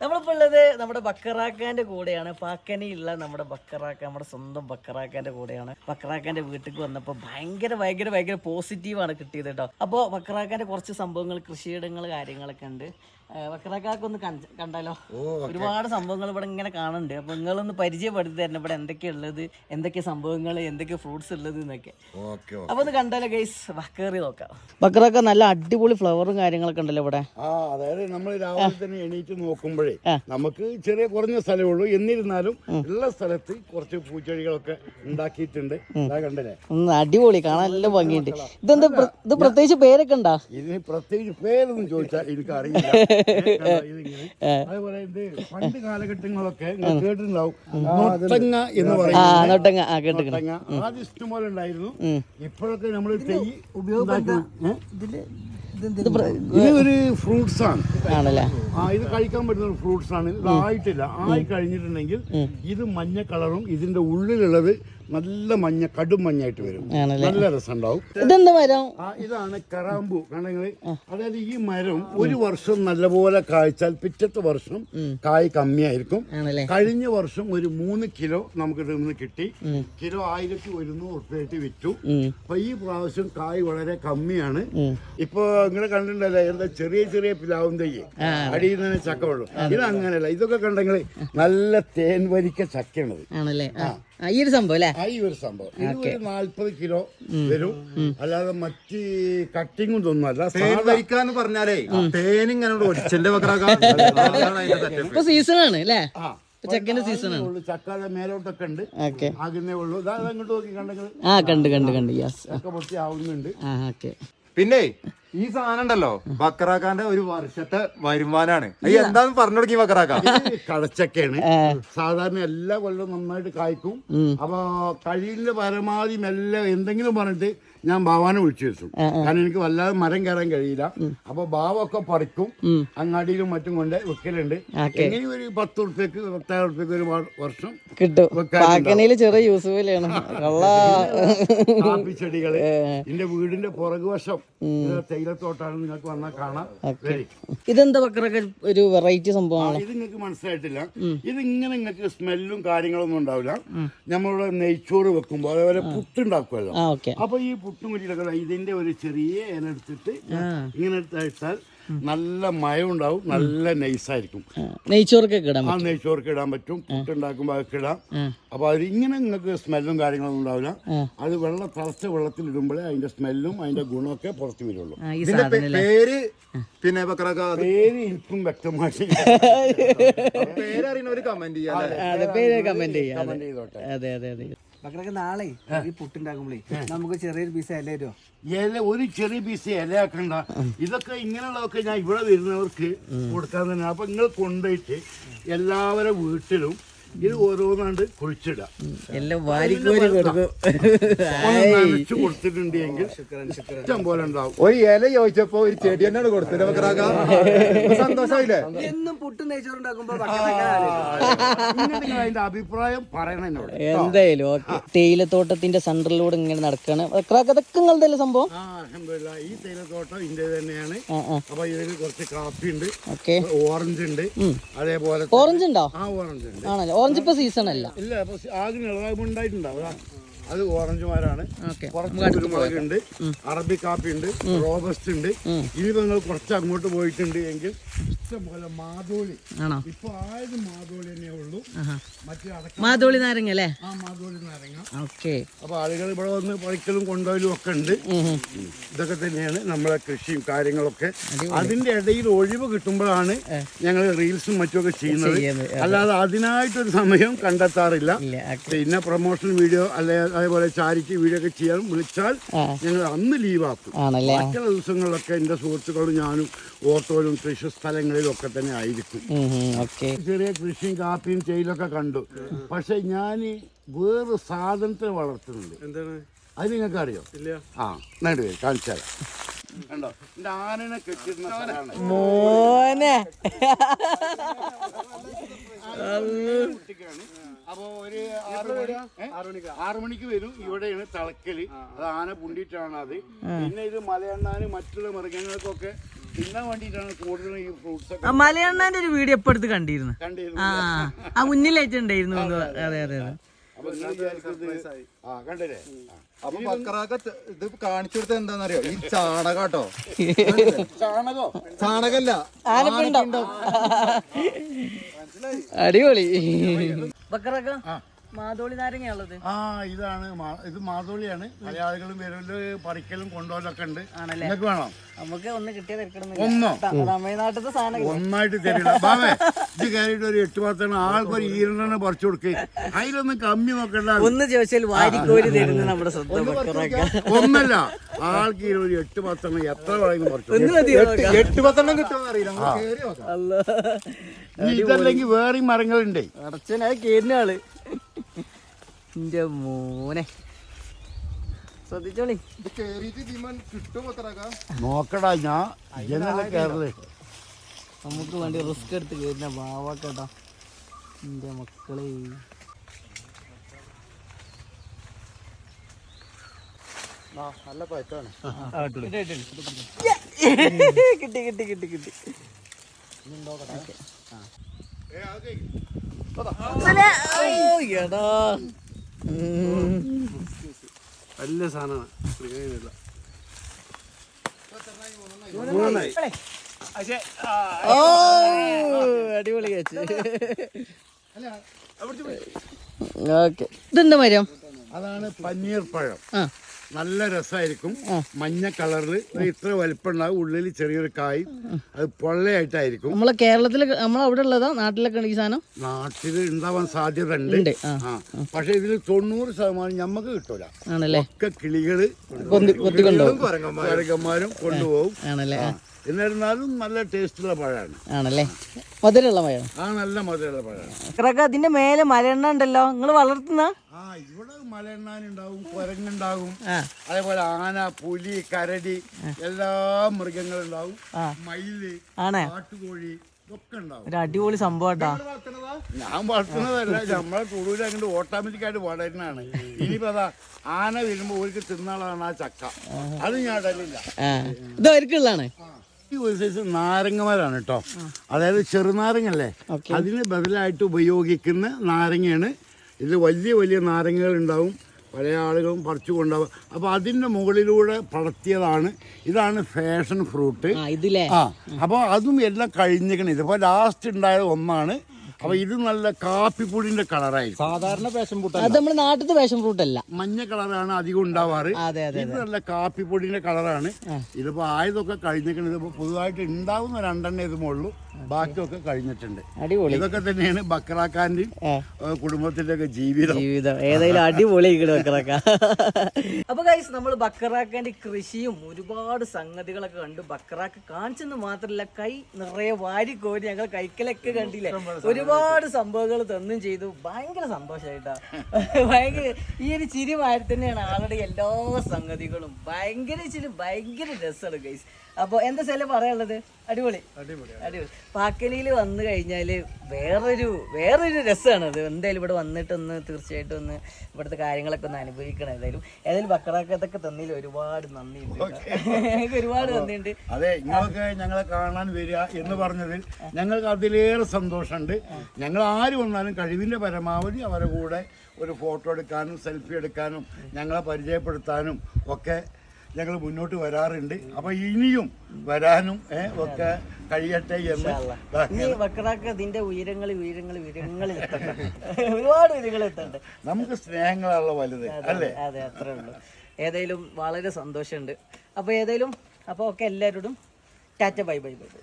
നമ്മളിപ്പോൾ ഉള്ളത് നമ്മുടെ ബക്കറാക്കാന്റെ കൂടെയാണ്. പാക്കനിയുള്ള നമ്മുടെ ബക്കറാക്ക നമ്മുടെ സ്വന്തം ബക്കറാക്കാന്റെ കൂടെയാണ്. ബക്കറാക്കാന്റെ വീട്ടിലേക്ക് വന്നപ്പോൾ ഭയങ്കര ഭയങ്കര ഭയങ്കര പോസിറ്റീവാണ് കിട്ടിയത് കേട്ടോ അപ്പോൾ ബക്കറാക്കാന്റെ കുറച്ച് സംഭവങ്ങൾ കൃഷിയിടങ്ങൾ കാര്യങ്ങളൊക്കെ ഉണ്ട്. ബക്കറാക്കൊന്ന് കണ്ടാലോ? ഒരുപാട് സംഭവങ്ങൾ ഇവിടെ ഇങ്ങനെ കാണുന്നുണ്ട്. അപ്പൊ നിങ്ങളൊന്ന് പരിചയപ്പെടുത്തി തരണം. ഇവിടെ എന്തൊക്കെയാ ഉള്ളത്? എന്തൊക്കെ സംഭവങ്ങൾ എന്തൊക്കെ ഫ്രൂട്ട്സ് ഉള്ളത് എന്നൊക്കെ. ഓക്കെ അപ്പൊ ഒന്ന് കണ്ടാലോ ഗൈസ് ബക്കറി നോക്കാം. ബക്കറൊക്കെ നല്ല അടിപൊളി ഫ്ലവറും കാര്യങ്ങളൊക്കെ ഉണ്ടല്ലോ ഇവിടെ. ആ അതായത് നമ്മൾ രാവിലെ തന്നെ എണീറ്റ് നോക്കുമ്പോഴേ നമുക്ക് ചെറിയ കുറഞ്ഞ സ്ഥലമേ ഉള്ളൂ. എന്നിരുന്നാലും ഉള്ള സ്ഥലത്ത് കുറച്ച് പൂച്ചെടികളൊക്കെ ഉണ്ടാക്കിയിട്ടുണ്ട്. കണ്ടല്ലേ? അടിപൊളി. കാണാൻ നല്ല ഭംഗിയുണ്ട്. ഇതെന്താ ഇത് പ്രത്യേകിച്ച് പേരൊക്കെ ഉണ്ടാ? ഇതിന് പ്രത്യേകിച്ച് പേരൊന്നും ചോദിച്ചാൽ എനിക്ക് അറിയില്ല അതേപോലെ ഇത് പണ്ട് കാലഘട്ടങ്ങളൊക്കെ നിങ്ങൾ കേട്ടിട്ടുണ്ടാവും. നൊട്ടങ്ങ എന്ന് പറയുന്നത്. നൊട്ടങ്ങ. ആ നൊട്ടങ്ങ. ആദ്യം ഇഷ്ടംപോലെ ഉണ്ടായിരുന്നു. ഇപ്പോഴൊക്കെ നമ്മൾ തൈ ഏ? ഇത് ഒരു ഫ്രൂട്ട്സ് ആണ്. ആണല്ലേ? ആ ഇത് കഴിക്കാൻ പറ്റുന്ന ഒരു ഫ്രൂട്ട്സ് ആണ്. ഇത് ആയിട്ടില്ല. ആയി കഴിഞ്ഞിട്ടുണ്ടെങ്കിൽ ഇത് മഞ്ഞ കളറും ഇതിന്റെ ഉള്ളിലുള്ളത് നല്ല മഞ്ഞ കടും മഞ്ഞായിട്ട് വരും. നല്ല രസം ഉണ്ടാവും ഇതെന്താ മരം? ആ ഇതാണ് കറാമ്പു. കണ്ടെങ്കിൽ അതായത് ഈ മരം ഒരു വർഷം നല്ലപോലെ കായ്ച്ചാൽ പിറ്റത്തെ വർഷം കായ് കമ്മിയായിരിക്കും. കഴിഞ്ഞ വർഷം ഒരു മൂന്ന് കിലോ നമുക്ക് ഇതിൽ നിന്ന് കിട്ടി. കിലോ ആയിരത്തി ഒരുന്നൂറ് ഉറുപ്പ്യായിട്ട് വിറ്റു. അപ്പൊ ഈ പ്രാവശ്യം കായ് വളരെ കമ്മിയാണ്. ഇപ്പൊ നിങ്ങളെ കണ്ടിട്ടുണ്ടല്ലോ എന്താ ചെറിയ ചെറിയ പിലാവും തയ്യ്. അടിയിൽ നിന്ന് ചക്ക വെള്ളം ഇത് അങ്ങനെയല്ല ഇതൊക്കെ കണ്ടെങ്കിൽ നല്ല തേൻ വരിക്ക ചക്കയാണത്. ആണല്ലേ? ആ, ഈ ഒരു സംഭവം അല്ലേ? ആ ഈ ഒരു സംഭവം. ഇത് ഒരു നാല്പത് കിലോ വരും. അല്ലാതെ മറ്റ് കട്ടിങ്ങും ഒന്നും തേൻ വരിക്കാന്ന് പറഞ്ഞാലേ തേൻ ഇങ്ങനെ ഒടിച്ചന്റെ ഇപ്പൊ സീസൺ ആണ് അല്ലേ? ആ. ചെക്കന്റെ സീസൺ ആണ്. ഉള്ളു. മേലോട്ടൊക്കെ ഉണ്ട്. ആകുന്നേ ഉള്ളൂ. ഇതാ അങ്ങോട്ട് നോക്കി കണ്ടെങ്കിൽ ആ കണ്ട് കണ്ട് കണ്ട്. യെസ് ചക്ക പൊട്ടി ആവുന്നുണ്ട്. ആ ഓക്കെ. പിന്നെ ഈ സാധനം ഉണ്ടല്ലോ. ബക്കറാക്കാന്റെ ഒരു വർഷത്തെ വരുമാനാണ്. അയ്യ എന്താന്ന് പറഞ്ഞു തുടങ്ങി ബക്രാക്ക ഇത് കടച്ചക്കയാണ് സാധാരണ എല്ലാ കൊല്ലവും നന്നായിട്ട് കായ്ക്കും. അപ്പൊ കഴിയില്ല പരമാവധി മെല്ലെ എന്തെങ്കിലും പറഞ്ഞിട്ട് ഞാൻ ബാവാനെ വിളിച്ചു വെച്ചു കാരണം എനിക്ക് വല്ലാതെ മരം കയറാൻ കഴിയില്ല. അപ്പൊ ബാവൊക്കെ പറിക്കും. അങ്ങാടിയിലും മറ്റും കൊണ്ട് വെക്കലുണ്ട്. എങ്ങനെ ഒരു പത്ത് ഉറുപ്പ്യക്ക് പത്തായിരം ഉറുപ്പ്യക്ക് ഒരു വർഷം കിട്ടും. പാക്കനയിൽ ചെറിയ യൂസ്ഫുള്ളാണ് കള്ള കാപ്പി ചെടികൾ എന്റെ വീടിന്റെ പുറകുവശം വശം തേയിലത്തോട്ടാണ് നിങ്ങൾക്ക് വന്നാൽ കാണാം. ഇതെന്താ ഒരു വെറൈറ്റി സംഭവമാണ്? ഇത് നിങ്ങൾക്ക് മനസ്സിലായിട്ടില്ല. ഇത് ഇങ്ങനെ നിങ്ങൾക്ക് സ്മെല്ലും കാര്യങ്ങളൊന്നും ഉണ്ടാവില്ല. നമ്മളിവിടെ നെയ്ച്ചോറ് വെക്കുമ്പോൾ അതേപോലെ പുട്ടുണ്ടാക്കുമല്ലോ അപ്പൊ ഈ പുട്ടും കുറ്റിയിലൊക്കെ ഇതിന്റെ ഒരു ചെറിയ ഇല എടുത്തിട്ട് ഇങ്ങനെ എടുത്താൽ നല്ല മയമുണ്ടാവും നല്ല നൈസായിരിക്കും. നെയ്ച്ചോർക്കൊക്കെ ഇടാൻ ആ നെയ്ച്ചോർക്ക് ഇടാൻ പറ്റും പുട്ടുണ്ടാക്കുമ്പോൾ അതൊക്കെ ഇടാം. അപ്പൊ അത് ഇങ്ങനെ നിങ്ങൾക്ക് സ്മെല്ലും കാര്യങ്ങളൊന്നും ഉണ്ടാവില്ല. അത് വെള്ളം തിളച്ച വെള്ളത്തിൽ ഇടുമ്പോഴേ അതിന്റെ സ്മെല്ലും അതിന്റെ ഗുണമൊക്കെ പുറത്തു വരുള്ളൂ. ഇതിന്റെ പേര് പിന്നെ പേര് എനിക്കും വ്യക്തമായിട്ട് പേര് അറിയുന്ന ഒരു കമന്റ് ചെയ്യാം അതെ പേര് കമന്റ് ചെയ്യാം കമന്റ് ചെയ്തോട്ടെ. അതെ അതെ അതെ. മക്കളൊക്കെ നാളെ ഈ പുട്ടുണ്ടാക്കുമ്പോഴേ നമുക്ക് ചെറിയൊരു പീസ് ഇല തരുമോ ഇല ഒരു ചെറിയ പീസ് ഇലയാക്കണ്ട ഇതൊക്കെ ഇങ്ങനെയുള്ളതൊക്കെ ഞാൻ ഇവിടെ വരുന്നവർക്ക് കൊടുക്കാൻ തന്നെ. അപ്പൊ നിങ്ങൾ കൊണ്ടുപോയിട്ട് എല്ലാവരുടെ വീട്ടിലും ഇത് ഓരോന്നാണ്ട് കുഴിച്ചിടാം. എല്ലാം വാരിക്കോരി കൊടുക്കും. ഒന്ന് നനച്ചു കൊടുത്തിട്ടുണ്ട് എങ്കിൽ ഇഷ്ടം പോലെ ഉണ്ടാവും. ഒരു ഇല ചോദിച്ചപ്പോ ഒരു ചെടി തന്നെയാണ് കൊടുത്തത് ബക്കറാക്ക സന്തോഷമായില്ലേ? എന്നും പുട്ടും നെയ്ച്ചോറുണ്ടാക്കുമ്പോ അതിന്റെ അഭിപ്രായം പറയണം എന്നോട്. എന്തായാലും ഓക്കെ തേയിലത്തോട്ടത്തിന്റെ സെന്ററിലൂടെ ഇങ്ങനെ നടക്കാണ്. അതൊക്കെ നിങ്ങളുടെ സംഭവം? അൽഹംദുലില്ലാ. ഈ തേയിലത്തോട്ടം ഇന്ത്യ തന്നെയാണ്. അപ്പൊ ഇതിന് കുറച്ച് കാപ്പി ഉണ്ട് ഓറഞ്ച് ഉണ്ട്. അതേപോലെ ഓറഞ്ച് ഉണ്ടോ? ആ ഓറഞ്ച് ഉണ്ട്. ആണല്ലോ? ഓറഞ്ച് ഇപ്പൊ സീസൺ അല്ല. ഇല്ല അതാ. അത് ഓറഞ്ച് മരമാണ് ഉണ്ട് അറബി കാപ്പി ഉണ്ട് റോബസ്റ്റ് ഉണ്ട്. ഇനി നിങ്ങൾ കുറച്ച് അങ്ങോട്ട് പോയിട്ടുണ്ട് എങ്കിൽ ഇഷ്ടംപോലെ മാതോളി. ആണോ? ഇപ്പൊ ആയത് മാതോളി തന്നെ ഉള്ളൂ. മറ്റേ അടക്ക മാതോളി നാരങ്ങ അല്ലേ? ആ മാതോളി നാരങ്ങ. ഓക്കെ. അപ്പൊ ആളുകൾ ഇവിടെ വന്ന് പറിക്കലും കൊണ്ടുപോലും ഒക്കെ ഉണ്ട്. ഇതൊക്കെ തന്നെയാണ് നമ്മളെ കൃഷിയും കാര്യങ്ങളൊക്കെ. അതിന്റെ ഇടയിൽ ഒഴിവ് കിട്ടുമ്പോഴാണ് ഞങ്ങൾ റീൽസും മറ്റുമൊക്കെ ചെയ്യുന്നത്. ചെയ്യുന്നത്, അല്ലാതെ അതിനായിട്ടൊരു സമയം കണ്ടെത്താറില്ല. പിന്നെ പ്രൊമോഷൻ വീഡിയോ അല്ലെ അതേപോലെ ചാരിറ്റി വീഡിയോ ഒക്കെ ചെയ്യാൻ വിളിച്ചാൽ ഞങ്ങൾ അന്ന് ലീവാക്കും മറ്റുള്ള ദിവസങ്ങളിലൊക്കെ എന്റെ സുഹൃത്തുക്കളും ഞാനും ഓട്ടോയിലും കൃഷി സ്ഥലങ്ങളിലും ഒക്കെ തന്നെ ആയിരിക്കും. ഓക്കെ. ചെറിയ കൃഷിയും കാപ്പിയും തേയിലൊക്കെ കണ്ടു. പക്ഷെ ഞാൻ വേറെ സാധനത്തെ വളർത്തുന്നുണ്ട്. എന്താണ്? അത് നിങ്ങൾക്ക് അറിയോ ഇല്ല. ആ നേടുവേ കാണിച്ചു തരാം. കണ്ടോ? ആനനെ കെട്ടിരുന്ന മോനെ. അപ്പൊ ഒരു ആറ് മണിക്ക് വരും. ഇവിടെയാണ് തളക്കൽ അത് ആന പുണ്ടിട്ടാണ് അത് പിന്നെ ഇത് മലയണ്ണാന് മറ്റുള്ള മൃഗങ്ങൾക്കൊക്കെ തിന്നാൻ വേണ്ടിയിട്ടാണ് കൂടുതലും ഈ ഫ്രൂട്ട്സ് ആ മലയണ്ണാന്റെ ഒരു വീഡിയോ എപ്പോ എടുത്ത് കണ്ടിരുന്നു. ആ ആ മുന്നിലായിട്ടുണ്ടായിരുന്നു എന്ന് അതെ അതെ അതെ അപ്പൊ നിങ്ങൾ വിചാരിക്കുന്നത് ആ കണ്ടില്ലേ? ആ. അപ്പൊ ബക്കറാക്ക ത- ഇത് കാണിച്ചു കൊടുത്ത എന്താണെന്നറിയോ? ഈ ചാണകാട്ടോ ചാണകോ? ചാണകല്ല. ആനപ്പിണ്ടം? അടിപൊളി. ബക്കറക്ക? മാതോളി നാരങ്ങയുള്ളത് ആ ഇതാണ് ഇത് മാതോളിയാണ് മലയാളികളും വരൽ പറിക്കലും കൊണ്ടുപോലൊക്കെ ഉണ്ട്. ആണല്ലേ? നിങ്ങൾക്ക് വേണം? നമുക്ക് ഒന്ന് കിട്ടിയത് ഒന്നോ? തമിഴ്നാട്ടിലത്തെ സാധനം ഒന്നായിട്ട് തരില്ല. ബാബേ ഇത് കയറിയിട്ട് ഒരു എട്ട് പത്തെണ്ണം ആൾക്കൊരു ഈരണ്ണെണ്ണ പറിച്ചു കൊടുക്കേ. അതിലൊന്നും കമ്മി നോക്കണ്ട. ഒന്ന് ചോദിച്ചാൽ വാരിക്കോരി തരുന്ന നമ്മുടെ ബക്കറക്ക ഒന്നല്ല ആൾക്ക് ഒരു എട്ട് പത്തെണ്ണം എത്ര വേണമെങ്കിലും പറിച്ചു. എട്ട് പത്തെണ്ണം കിട്ടുമെന്ന് അറിയില്ല. ഇതല്ലെങ്കിൽ വേറെയും മരങ്ങളുണ്ടേ. അടച്ചനാ കേരുന്ന ആൾ. എന്റെ മോനെ. ശ്രദ്ധിച്ചോളി. ഇത് കേറിയിട്ട് ഭീമൻ കിട്ടുമോ ബക്കറാക്ക നോക്കടാ ഞാൻ ജനല നമുക്ക് വേണ്ടി റിസ്ക് എടുത്ത് കേരുന്ന ബാവാക്കട്ടാ എന്റെ മക്കളെ. നല്ല കിട്ടി കിട്ടി കിട്ടി കിട്ടി. എടാ. വലിയ സാധനമാണ്. മൃഗങ്ങളില്ല ഓ അടിപൊളി കഴിച്ച് ഓക്കെ ഇതെന്താ മരം? അതാണ് പനീർ പഴം. ആ. നല്ല രസമായിരിക്കും മഞ്ഞ കളറിൽ ഇത്ര വലിപ്പം ഉണ്ടാവും ഉള്ളിൽ ചെറിയൊരു കായ്. അത് പൊള്ളയായിട്ടായിരിക്കും. നമ്മളെ നമ്മൾ അവിടെ ഉള്ളതാ? നാട്ടിലൊക്കെ ഈ സാധനം? നാട്ടിൽ ഉണ്ടാവാൻ സാധ്യത ഉണ്ട്. ആ. പക്ഷെ ഇതിൽ തൊണ്ണൂറ് ശതമാനം ഞമ്മക്ക് കിട്ടൂല. ആണല്ലേ? ഒക്കെ കിളികൾ കുരങ്ങന്മാരും. കൊണ്ടുപോകും. ആണല്ലേ? എന്നിരുന്നാലും നല്ല ടേസ്റ്റുള്ള പഴമാണ്. ആണല്ലേ? മധുരമുള്ള പഴമാണ്? ആ നല്ല മധുരമുള്ള പഴമാണ്. ഇത്രയൊക്കെ അതിന്റെ മേലെ മലയെണ്ണ ഉണ്ടല്ലോ നിങ്ങൾ വളർത്തുന്ന? ഇവിടെ മലയെണ്ണാനുണ്ടാവും കുരങ്ങുണ്ടാവും അതേപോലെ ആന പുലി കരടി എല്ലാ മൃഗങ്ങളും ഉണ്ടാവും മയിൽ കാട്ടുകോഴി ഒരു അടിപൊളി സംഭവട്ടാ ഞാൻ വളർത്തുന്നതല്ല നമ്മളെ തൊടുവിൽ അങ്ങോട്ട് ഓട്ടോമാറ്റിക് ആയിട്ട് വളരുന്നതാണ് ഇനിയിപ്പോ അതാ ആന വരുമ്പോ ഓർക്ക് തിന്നാളാണ് ആ ചക്ക. അത് ഞാൻ ഇടലില്ല നാരങ്ങമാരാണ് ഇത് അവർക്കുള്ളതാണ്? ഈ ഒരു സൈസ് നാരങ്ങമരാണ് കേട്ടോ. അതായത് ചെറുനാരങ്ങല്ലേ? അതിന് ബദലായിട്ട് ഉപയോഗിക്കുന്ന നാരങ്ങയാണ് ഇത് വലിയ വലിയ നാരങ്ങകൾ ഉണ്ടാവും പല ആളുകളും പറിച്ചു കൊണ്ടാവും അപ്പോൾ അതിന്റെ മുകളിലൂടെ പടർത്തിയതാണ്. ഇതാണ് ഫാഷൻ ഫ്രൂട്ട്. ആ ഇതില്ലേ അപ്പോൾ അതും എല്ലാം കഴിഞ്ഞിരിക്കണം. ഇതിപ്പോൾ ലാസ്റ്റ് ഉണ്ടായത് ഒന്നാണ്. അപ്പൊ ഇത് നല്ല കാപ്പിപ്പൊടിന്റെ കളറായി സാധാരണ പേഷൻ ഫ്രൂട്ട് അത് നമ്മുടെ നാട്ടിലത്തെ പാഷൻ ഫ്രൂട്ട് അല്ല മഞ്ഞ കളറാണ് അധികം ഉണ്ടാവാറ്. അതെ അതെ ഇത് നല്ല കാപ്പിപ്പൊടിന്റെ കളറാണ്. ഇതിപ്പോ ആയതൊക്കെ കഴിഞ്ഞിരിക്കണം. ഇതിപ്പോ പൊതുവായിട്ട് ഉണ്ടാവുന്ന രണ്ടെണ്ണേ ഇത് മുള്ളൂ ബാക്കിയൊക്കെ കഴിഞ്ഞിട്ടുണ്ട്. അടിപൊളി. ഇതൊക്കെ തന്നെയാണ് ബക്രാക്കാന്റെ കുടുംബത്തിന്റെ ഒക്കെ ജീവിതം. ജീവിതം. ഏതായാലും അടിപൊളി ബക്രാക്ക. അപ്പൊ കൈസ് നമ്മൾ ബക്രാക്കാന്റെ കൃഷിയും ഒരുപാട് സംഗതികളൊക്കെ കണ്ടു. ബക്രാക്ക് കാണിച്ചെന്ന് മാത്രല്ല കൈ നിറയെ വാരി കോരി ഞങ്ങൾ കൈക്കലൊക്കെ കണ്ടില്ലേ? ഒരുപാട് സംഭവങ്ങൾ തന്നും ചെയ്തു. ഭയങ്കര സന്തോഷായിട്ടാ. ഭയങ്കര ഈ ഒരു ചിരി മാതിരി തന്നെയാണ് ആളുടെ എല്ലാ സംഗതികളും. ഭയങ്കര ചിരി ഭയങ്കര രസമാണ് ഗൈസ് അപ്പോൾ എന്താ ചില പറയാനുള്ളത്? അടിപൊളി. അടിപൊളി അടിപൊളി. പാക്കലിയിൽ വന്നു കഴിഞ്ഞാൽ വേറൊരു വേറൊരു രസമാണ് അത്. എന്തായാലും ഇവിടെ വന്നിട്ടൊന്ന് തീർച്ചയായിട്ടും ഒന്ന് ഇവിടുത്തെ കാര്യങ്ങളൊക്കെ ഒന്ന് അനുഭവിക്കണം ഏതായാലും ഏതായാലും ബക്കറാക്കത്തൊക്കെ തന്നതിൽ ഒരുപാട് നന്ദിയുണ്ട്. ഞങ്ങൾക്ക് ഒരുപാട് നന്ദിയുണ്ട്. അതെ ഞങ്ങൾക്ക് ഞങ്ങളെ കാണാൻ വരിക എന്ന് പറഞ്ഞതിൽ ഞങ്ങൾക്ക് അതിലേറെ സന്തോഷമുണ്ട്. ഞങ്ങൾ ആര് വന്നാലും കഴിവിന്റെ പരമാവധി അവരുടെ കൂടെ ഒരു ഫോട്ടോ എടുക്കാനും സെൽഫി എടുക്കാനും ഞങ്ങളെ പരിചയപ്പെടുത്താനും ഒക്കെ ഞങ്ങൾ മുന്നോട്ട് വരാറുണ്ട്. അപ്പൊ ഇനിയും വരാനും ഒക്കെ കഴിയട്ടെ എന്ന് ഇനി ബക്കറാക്ക അതിന്റെ ഉയരങ്ങൾ ഉയരങ്ങൾ എത്തട്ടെ. ഒരുപാട് ഉയരങ്ങൾ എത്തണ്ട് നമുക്ക് സ്നേഹങ്ങളുള്ള വലുത് അല്ലേ? അതെ അത്രേ ഉള്ളൂ. ഏതായാലും വളരെ സന്തോഷമുണ്ട്. അപ്പോൾ ഏതായാലും അപ്പോൾ ഒക്കെ എല്ലാവരോടും tata bye bye bye bye.